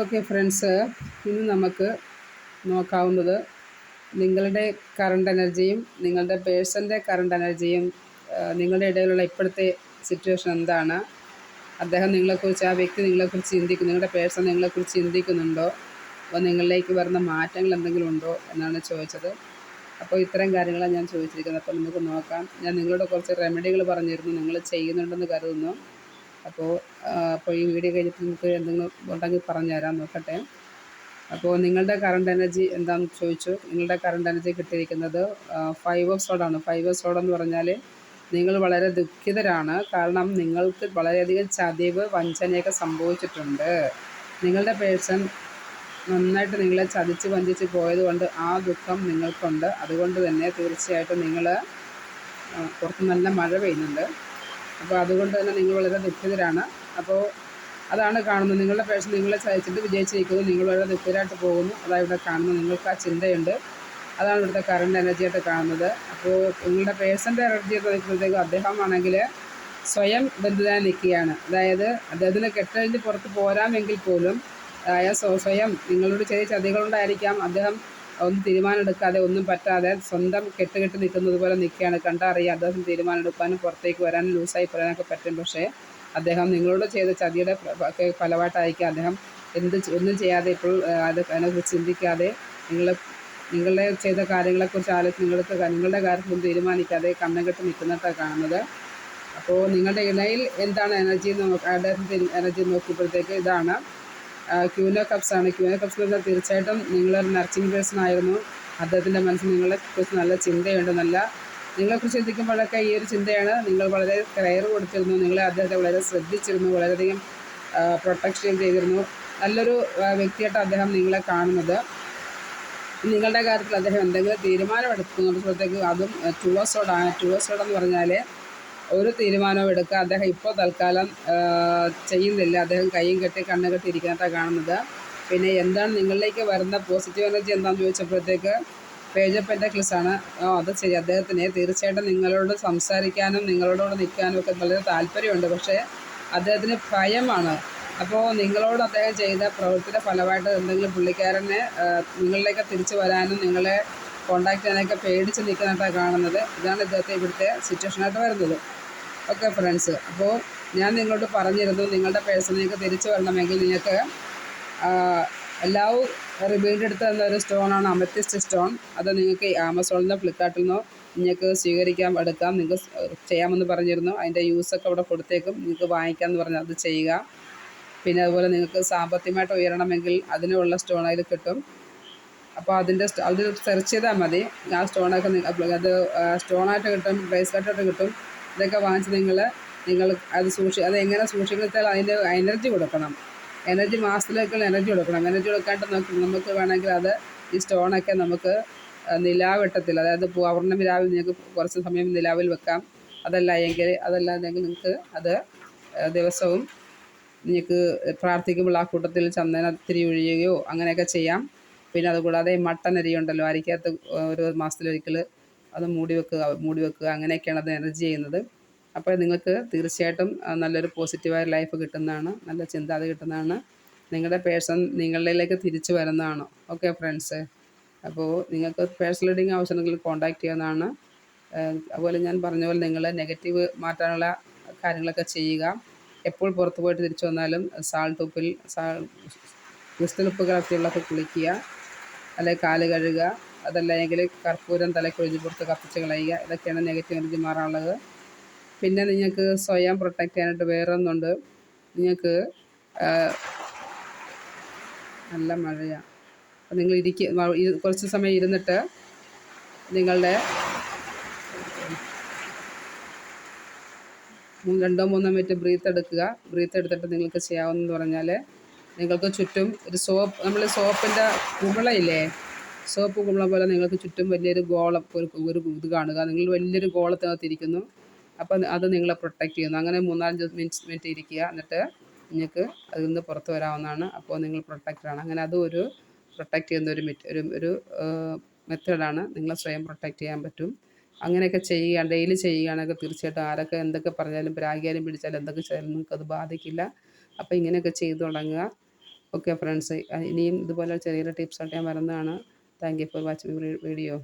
Okay friends ഇന്ന് നമുക്ക് നോക്കാവുന്നത് നിങ്ങളുടെ കറണ്ട് എനർജിയും നിങ്ങളുടെ പേഴ്സന്റെ കറണ്ട് എനർജിയും നിങ്ങളുടെ ഇടയിലുള്ള ഇപ്പോഴത്തെ സിറ്റുവേഷൻ എന്താണ്? അദ്ദേഹം നിങ്ങളെക്കുറിച്ച് ആ വ്യക്തി നിങ്ങളെക്കുറിച്ച് ചിന്തിക്കുന്നു നിങ്ങളുടെ പേഴ്സൺ നിങ്ങളെക്കുറിച്ച് ചിന്തിക്കുന്നുണ്ടോ? അപ്പോൾ നിങ്ങളിലേക്ക് വരുന്ന മാറ്റങ്ങൾ എന്തെങ്കിലും ഉണ്ടോ എന്നാണ് ചോദിച്ചത്. അപ്പോൾ ഇത്തരം കാര്യങ്ങളാണ് ഞാൻ ചോദിച്ചിരിക്കുന്നത്. അപ്പോൾ നമുക്ക് നോക്കാം. ഞാൻ നിങ്ങളോട് കുറച്ച് റെമഡികൾ പറഞ്ഞിരുന്നു. നിങ്ങൾ ചെയ്യുന്നുണ്ടെന്ന് കരുതുന്നു. അപ്പോൾ അപ്പോൾ ഈ വീഡിയോ കഴിഞ്ഞിട്ട് നിങ്ങൾക്ക് എന്തെങ്കിലും ഉണ്ടെങ്കിൽ പറഞ്ഞു തരാം നോക്കട്ടെ. അപ്പോൾ നിങ്ങളുടെ കറണ്ട് എനർജി എന്താണെന്ന് ചോദിച്ചു. നിങ്ങളുടെ കറണ്ട് എനർജി കിട്ടിയിരിക്കുന്നത് ഫൈവ് ഓഫ് സോഡാണ് ഫൈവ് ഓഫ് സോഡ് എന്ന് പറഞ്ഞാൽ നിങ്ങൾ വളരെ ദുഃഖിതരാണ്. കാരണം നിങ്ങൾക്ക് വളരെയധികം ചതിവ് വഞ്ചനയൊക്കെ സംഭവിച്ചിട്ടുണ്ട്. നിങ്ങളുടെ പേഴ്സൺ നന്നായിട്ട് നിങ്ങളെ ചതിച്ച് വഞ്ചിച്ച് പോയതുകൊണ്ട് ആ ദുഃഖം നിങ്ങൾക്കുണ്ട്. അതുകൊണ്ട് തന്നെ തീർച്ചയായിട്ടും നിങ്ങൾ പുറത്ത് നല്ല മഴ പെയ്യുന്നുണ്ട്. അപ്പോൾ അതുകൊണ്ട് തന്നെ നിങ്ങൾ വളരെ ദുഃഖിതരാണ്. അപ്പോൾ അതാണ് കാണുന്നത്. നിങ്ങളുടെ പേഴ്സൺ നിങ്ങളെ ചതിച്ചിട്ട് വിജയിച്ചിരിക്കുന്നു. നിങ്ങൾ വളരെ ദുഃഖിതരായിട്ട് പോകുന്നു. അതാണ് ഇവിടെ കാണുന്നത്. നിങ്ങൾക്ക് ആ ചിന്തയുണ്ട്. അതാണ് ഇവിടുത്തെ കറണ്ട് എനർജി ആയിട്ട് കാണുന്നത്. അപ്പോൾ നിങ്ങളുടെ പേഴ്സന്റെ എനർജി എന്ന് അദ്ദേഹം അദ്ദേഹമാണെങ്കിൽ സ്വയം ബന്ധിതനായി നിൽക്കുകയാണ്. അതായത് അദ്ദേഹത്തിന് കെട്ടഴിഞ്ഞ് പുറത്ത് പോരാമെങ്കിൽ പോലും അയാൾ സ്വ- സ്വയം നിങ്ങളോട് ചെറിയ ചതികളുണ്ടായിരിക്കാം. അദ്ദേഹം ഒന്നും തീരുമാനം എടുക്കാതെ ഒന്നും പറ്റാതെ സ്വന്തം കെട്ടുകെട്ട് നിൽക്കുന്നത് പോലെ നിൽക്കുകയാണ്. കണ്ടറിയാം അദ്ദേഹം തീരുമാനം എടുക്കാനും പുറത്തേക്ക് വരാനും ലൂസായി പോരാനൊക്കെ പറ്റും. പക്ഷേ അദ്ദേഹം നിങ്ങളോട് ചെയ്ത ചതിയുടെ ഫലമായിട്ടായിരിക്കും അദ്ദേഹം എന്ത് ഒന്നും ചെയ്യാതെ ഇപ്പോൾ അത് അതിനെക്കുറിച്ച് ചിന്തിക്കാതെ നിങ്ങൾ നിങ്ങളുടെ ചെയ്ത കാര്യങ്ങളെക്കുറിച്ച് ആലോചിച്ച് നിങ്ങൾക്ക് നിങ്ങളുടെ കാര്യത്തിലും തീരുമാനിക്കാതെ കണ്ണം കെട്ടി നിൽക്കുന്നതായിട്ടാണ് കാണുന്നത്. അപ്പോൾ നിങ്ങളുടെ ഇടയിൽ എന്താണ് എനർജി എന്ന് നോക്ക അദ്ദേഹത്തിന്റെ എനർജി നോക്കിയപ്പോഴത്തേക്ക് ഇതാണ്. ക്യൂനോ കപ്സാണ് ക്യൂനോ കപ്സ് പറഞ്ഞാൽ തീർച്ചയായിട്ടും നിങ്ങളൊരു നർച്ചിങ് പേഴ്സൺ ആയിരുന്നു. അദ്ദേഹത്തിന്റെ മനസ്സിൽ നിങ്ങളെ നിങ്ങളെക്കുറിച്ച് നല്ല ചിന്തയുണ്ട്. നല്ല നിങ്ങളെക്കുറിച്ച് ചിന്തിക്കുമ്പോഴൊക്കെ ഈ ഒരു ചിന്തയാണ് നിങ്ങൾ വളരെ കെയർ കൊടുത്തിരുന്നു. നിങ്ങളെ അദ്ദേഹത്തെ വളരെ ശ്രദ്ധിച്ചിരുന്നു. വളരെയധികം പ്രൊട്ടക്ഷൻ ചെയ്തിരുന്നു. നല്ലൊരു വ്യക്തിയായിട്ട് അദ്ദേഹം നിങ്ങളെ കാണുന്നത്. നിങ്ങളുടെ കാര്യത്തിൽ അദ്ദേഹം എന്തെങ്കിലും തീരുമാനം എടുക്കുമ്പോഴത്തേക്ക് അതും ടുവസോഡാണ് ടുവസോഡ് എന്ന് പറഞ്ഞാൽ ഒരു തീരുമാനവും എടുക്കുക അദ്ദേഹം ഇപ്പോൾ തൽക്കാലം ചെയ്യുന്നില്ല. അദ്ദേഹം കൈയും കെട്ടി കണ്ണു കെട്ടി ഇരിക്കുന്നതായിട്ടാണ് കാണുന്നത്. പിന്നെ എന്താണ് നിങ്ങളിലേക്ക് വരുന്ന പോസിറ്റീവ് എനർജി എന്താണെന്ന് ചോദിച്ചപ്പോഴത്തേക്ക് പേജ് ഓഫ് ആണ്. ആ അത് ശരി. അദ്ദേഹത്തിന് തീർച്ചയായിട്ടും നിങ്ങളോട് സംസാരിക്കാനും നിങ്ങളോടുകൂടെ നിൽക്കാനും ഒക്കെ വളരെ താല്പര്യമുണ്ട്. പക്ഷേ അദ്ദേഹത്തിന് ഭയമാണ്. അപ്പോൾ നിങ്ങളോട് അദ്ദേഹം ചെയ്ത പ്രവൃത്തിയുടെ ഫലമായിട്ട് എന്തെങ്കിലും പുള്ളിക്കാരനെ നിങ്ങളിലേക്ക് തിരിച്ചു വരാനും നിങ്ങളെ കോണ്ടാക്ട് ചെയ്യാനൊക്കെ പേടിച്ച് നിൽക്കുന്നതായിട്ടാണ് കാണുന്നത്. ഇതാണ് ഇദ്ദേഹത്തെ ഇവിടുത്തെ സിറ്റുവേഷനായിട്ട് വരുന്നത്. ഓക്കെ ഫ്രണ്ട്സ് അപ്പോൾ ഞാൻ നിങ്ങളോട് പറഞ്ഞിരുന്നു നിങ്ങളുടെ പേഴ്സണിലേക്ക് തിരിച്ചു വരണമെങ്കിൽ നിങ്ങൾക്ക് എല്ലാവും വീണ്ടെടുത്ത് തന്ന ഒരു സ്റ്റോണാണ് അമത്തിസ്റ്റ് സ്റ്റോൺ അത് നിങ്ങൾക്ക് ആമസോണിൽ നിന്നോ ഫ്ലിപ്കാർട്ടിൽ നിന്നോ നിങ്ങൾക്ക് സ്വീകരിക്കാം എടുക്കാം. നിങ്ങൾക്ക് ചെയ്യാമെന്ന് പറഞ്ഞിരുന്നു. അതിന്റെ യൂസൊക്കെ അവിടെ കൊടുത്തേക്കും. നിങ്ങൾക്ക് വാങ്ങിക്കാമെന്ന് പറഞ്ഞാൽ അത് ചെയ്യുക. പിന്നെ അതുപോലെ നിങ്ങൾക്ക് സാമ്പത്തികമായിട്ട് ഉയരണമെങ്കിൽ അതിനുള്ള സ്റ്റോൺ അതിൽ കിട്ടും. അപ്പോൾ അതിന്റെ അത് സെർച്ച് ചെയ്താൽ മതി. ആ സ്റ്റോണൊക്കെ അത് സ്റ്റോണായിട്ട് കിട്ടും ബ്രേസ്ലെറ്റായിട്ട് കിട്ടും. ഇതൊക്കെ വാങ്ങിച്ച് നിങ്ങൾ നിങ്ങൾ അത് സൂക്ഷി അത് എങ്ങനെ സൂക്ഷിച്ചാൽ അതിന്റെ എനർജി കൊടുക്കണം. എനർജി മാസത്തിലേക്കുള്ള എനർജി കൊടുക്കണം. എനർജി കൊടുക്കാണ്ട് നമുക്ക് നമുക്ക് വേണമെങ്കിൽ അത് ഈ സ്റ്റോണൊക്കെ നമുക്ക് നിലാവെട്ടത്തിൽ അതായത് പൗർണമി രാവിലെ നിങ്ങൾക്ക് കുറച്ച് സമയം നിലാവിൽ വെക്കാം. അതല്ല എങ്കിൽ അതല്ല എങ്കിൽ നിങ്ങൾക്ക് അത് ദിവസവും നിങ്ങൾക്ക് പ്രാർത്ഥിക്കുമ്പോൾ ആ കൂട്ടത്തിൽ ചന്ദനത്തിരി ഒഴിയുകയോ അങ്ങനെയൊക്കെ ചെയ്യാം. പിന്നെ അതുകൂടാതെ ഈ മട്ടൻ അരി ഉണ്ടല്ലോ അരിക്കകത്ത് ഒരു മാസത്തിലൊരിക്കൽ അത് മൂടി വെക്കുക മൂടി വെക്കുക അങ്ങനെയൊക്കെയാണ് അത് എനർജി ചെയ്യുന്നത്. അപ്പോൾ നിങ്ങൾക്ക് തീർച്ചയായിട്ടും നല്ലൊരു പോസിറ്റീവായ ലൈഫ് കിട്ടുന്നതാണ് നല്ല ചിന്ത അത് കിട്ടുന്നതാണ്. നിങ്ങളുടെ പേഴ്സൺ നിങ്ങളിലേക്ക് തിരിച്ചു വരുന്നതാണ്. Okay friends? അപ്പോൾ നിങ്ങൾക്ക് പേഴ്സണൽ റീഡിങ് ആവശ്യമുണ്ടെങ്കിൽ കോൺടാക്ട് ചെയ്യുന്നതാണ് അതുപോലെ ഞാൻ പറഞ്ഞ പോലെ നിങ്ങൾ നെഗറ്റീവ് മാറ്റാനുള്ള കാര്യങ്ങളൊക്കെ ചെയ്യുക. എപ്പോൾ പുറത്ത് പോയിട്ട് തിരിച്ചു വന്നാലും സാൾട്ട് ഉപ്പിൽ സാ ക്രിസ്റ്റൽ ഉപ്പ് കലർത്തിയുള്ളൊക്കെ കുളിക്കുക. അല്ലെങ്കിൽ കാൽ കഴുകുക അതല്ലെങ്കിൽ കർപ്പൂരം തലക്കൊഴിഞ്ഞ് പുറത്ത് കത്തിച്ച് കളയുക. ഇതൊക്കെയാണ് നെഗറ്റീവ് എനർജി മാറാനുള്ളത്. പിന്നെ നിങ്ങൾക്ക് സ്വയം പ്രൊട്ടക്റ്റ് ചെയ്യാനായിട്ട് വേറൊന്നുണ്ട്. നിങ്ങൾക്ക് നല്ല മഴയാണ് അപ്പോൾ നിങ്ങൾ ഇരിക്കുക കുറച്ച് സമയം ഇരുന്നിട്ട് നിങ്ങളുടെ രണ്ടോ മൂന്നോ മിനിറ്റ് ബ്രീത്ത് എടുക്കുക. ബ്രീത്ത് എടുത്തിട്ട് നിങ്ങൾക്ക് ചെയ്യാവുന്നതെന്ന് പറഞ്ഞാൽ നിങ്ങൾക്ക് ചുറ്റും ഒരു സോപ്പ് നമ്മൾ സോപ്പിന്റെ കുമിളയില്ലേ? സോപ്പ് കുമിള പോലെ നിങ്ങൾക്ക് ചുറ്റും വലിയൊരു ഗോളം ഒരു ഒരു ഇത് കാണുക. നിങ്ങൾ വലിയൊരു ഗോളത്തിനകത്ത് ഇരിക്കുന്നു. അപ്പം അത് നിങ്ങളെ പ്രൊട്ടക്റ്റ് ചെയ്യുന്നു. അങ്ങനെ മൂന്നാലഞ്ച് മിനിറ്റ് മിനിറ്റ് ഇരിക്കുക. എന്നിട്ട് നിങ്ങൾക്ക് അതിൽ നിന്ന് പുറത്ത് വരാവുന്നതാണ്. അപ്പോൾ നിങ്ങൾ പ്രൊട്ടക്റ്റഡാണ് അങ്ങനെ അതും ഒരു പ്രൊട്ടക്റ്റ് ചെയ്യുന്ന ഒരു മെറ്റ് ഒരു ഒരു മെത്തേഡാണ് നിങ്ങളെ സ്വയം പ്രൊട്ടക്റ്റ് ചെയ്യാൻ പറ്റും. അങ്ങനെയൊക്കെ ചെയ്യുക ഡെയിലി ചെയ്യുകയാണെങ്കിൽ തീർച്ചയായിട്ടും ആരൊക്കെ എന്തൊക്കെ പറഞ്ഞാലും പ്രാഗ്യാലും പിടിച്ചാലും എന്തൊക്കെ ചെയ്താലും നിങ്ങൾക്കത് ബാധിക്കില്ല. അപ്പോൾ ഇങ്ങനെയൊക്കെ ചെയ്തു തുടങ്ങുക. ഓക്കെ ഫ്രണ്ട്സ് ഇനിയും ഇതുപോലെ ചെറിയ ടിപ്സായിട്ട് ഞാൻ വരുന്നതാണ്. Thank you for watching video